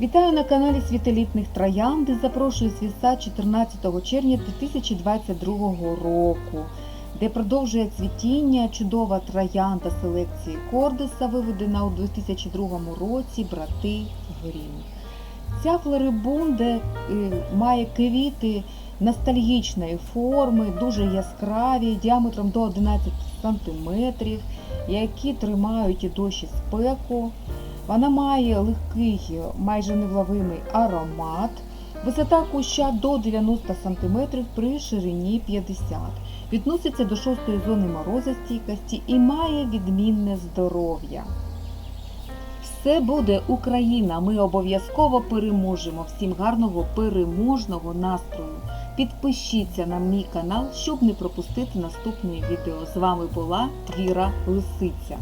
Вітаю на каналі Світелітних Троянд і запрошую свіса 14 червня 2022 року, де продовжує цвітіння чудова троянда селекції Кордиса, виведена у 2002 році брати Грін. Ця флорибунда е, має квіти ностальгічної форми, дуже яскраві, діаметром до 11 см, які тримають і дощ і спеку. Вона має легкий, майже невловимий аромат, висота куща до 90 см при ширині 50 Відноситься до шостої зони морозостійкості і має відмінне здоров'я. Все буде Україна. Ми обов'язково переможемо. Всім гарного переможного настрою. Підпишіться на мій канал, щоб не пропустити наступне відео. З вами була Віра Лисиця.